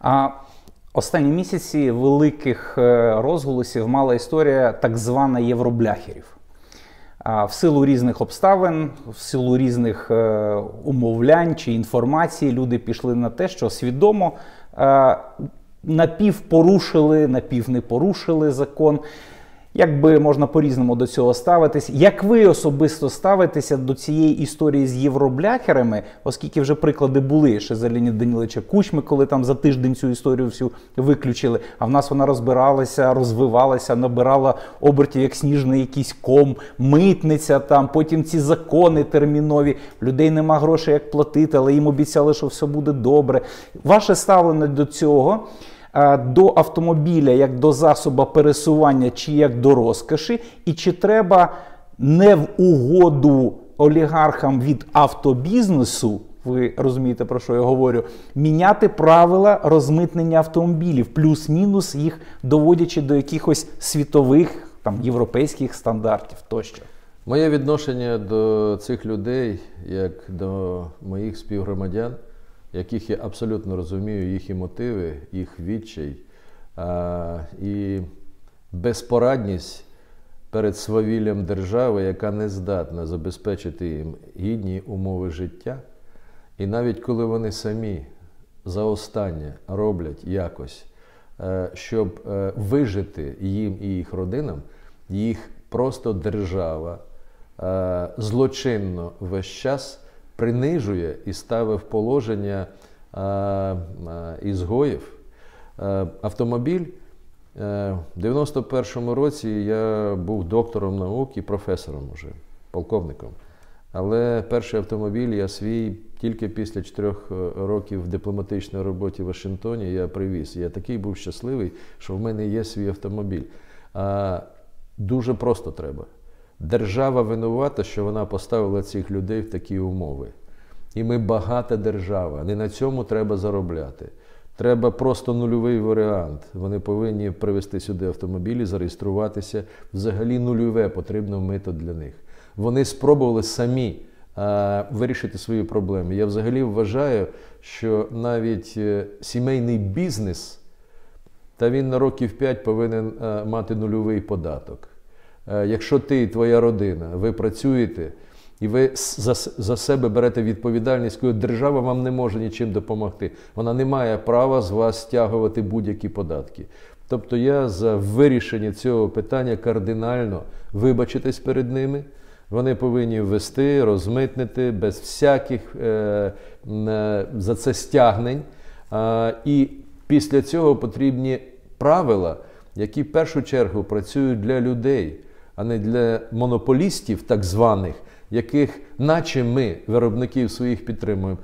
А останні місяці великих е, розголосів мала історія так звана євробляхерів. В силу різних обставин, в силу різних е, умовлянь чи інформації люди пішли на те, що свідомо е, напівпорушили, напів не порушили закон. Як би можна по-різному до цього ставитись? Як ви особисто ставитеся до цієї історії з євробляхерами, оскільки вже приклади були ще за Леоніда Даніловича Кучми, коли там за тиждень цю історію всю виключили, а в нас вона розбиралася, розвивалася, набирала обертів як сніжний якийсь ком, митниця там, потім ці закони термінові, людей нема грошей як платити, але їм обіцяли, що все буде добре. Ваше ставлення до цього до автомобіля як до засоба пересування чи як до розкоші, і чи треба не в угоду олігархам від автобізнесу. Ви розумієте, про що я говорю, міняти правила розмитнення автомобілів, плюс-мінус їх доводячи до якихось світових там європейських стандартів тощо. Моє відношення до цих людей, як до моїх співгромадян яких я абсолютно розумію їхні мотиви, їх відчай і безпорадність перед свавіллям держави, яка не здатна забезпечити їм гідні умови життя. І навіть коли вони самі за останнє роблять якось, е, щоб е, вижити їм і їх родинам, їх просто держава е, злочинно весь час принижує і ставив положення ізгоїв. Автомобіль в 91-му році я був доктором наук і професором уже, полковником. Але перший автомобіль я свій тільки після чотирьох е, років в дипломатичній роботі в Вашингтоні я привіз. Я такий був щасливий, що в мене є свій автомобіль. А Дуже просто треба. Держава винувата, що вона поставила цих людей в такі умови. І ми багата держава. Не на цьому треба заробляти. Треба просто нульовий варіант. Вони повинні привезти сюди автомобілі, зареєструватися. Взагалі нульове потрібно мито для них. Вони спробували самі а, вирішити свої проблеми. Я взагалі вважаю, що навіть е, сімейний бізнес, та він на років 5 повинен а, мати нульовий податок. Е, якщо ти і твоя родина, ви працюєте і ви за за себе берете відповідальність, коли держава вам не може нічим допомогти. Вона не має права з вас стягувати будь-які податки. Тобто я за вирішення цього питання кардинально вибачитись перед ними. Вони повинні ввести, розмитнити без всяких е, е, за це стягнень. Е, і після цього потрібні правила, які в першу чергу працюють для людей а не для монополістів, так званих, яких, наче ми, виробників своїх підтримуємо.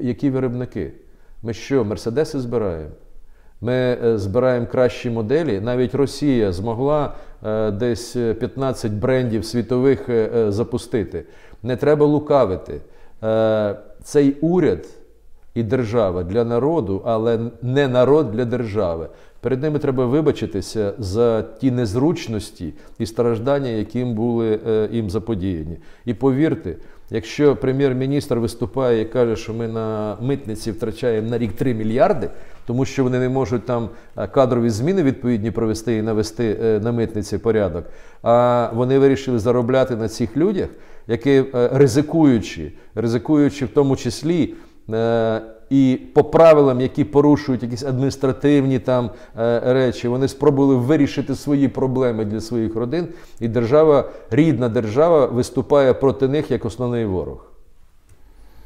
Які виробники? Ми що, Мерседеси збираємо? Ми е, збираємо кращі моделі. Навіть Росія змогла е, десь 15 брендів світових е, запустити. Не треба лукавити. Цей уряд і держава для народу, але не народ для держави. Перед ними треба вибачитися за ті незручності і страждання, яким були е, їм заподіяні. І повірте, якщо прем'єр-міністр виступає і каже, що ми на митниці втрачаємо на рік 3 мільярди, тому що вони не можуть там е, кадрові зміни відповідні провести і навести е, на митниці порядок, а вони вирішили заробляти на цих людях, які ризикуючи, ризикуючи в тому числі і по правилам, які порушують якісь адміністративні там е, речі, вони спробували вирішити свої проблеми для своїх родин, і держава, рідна держава, виступає проти них як основний ворог.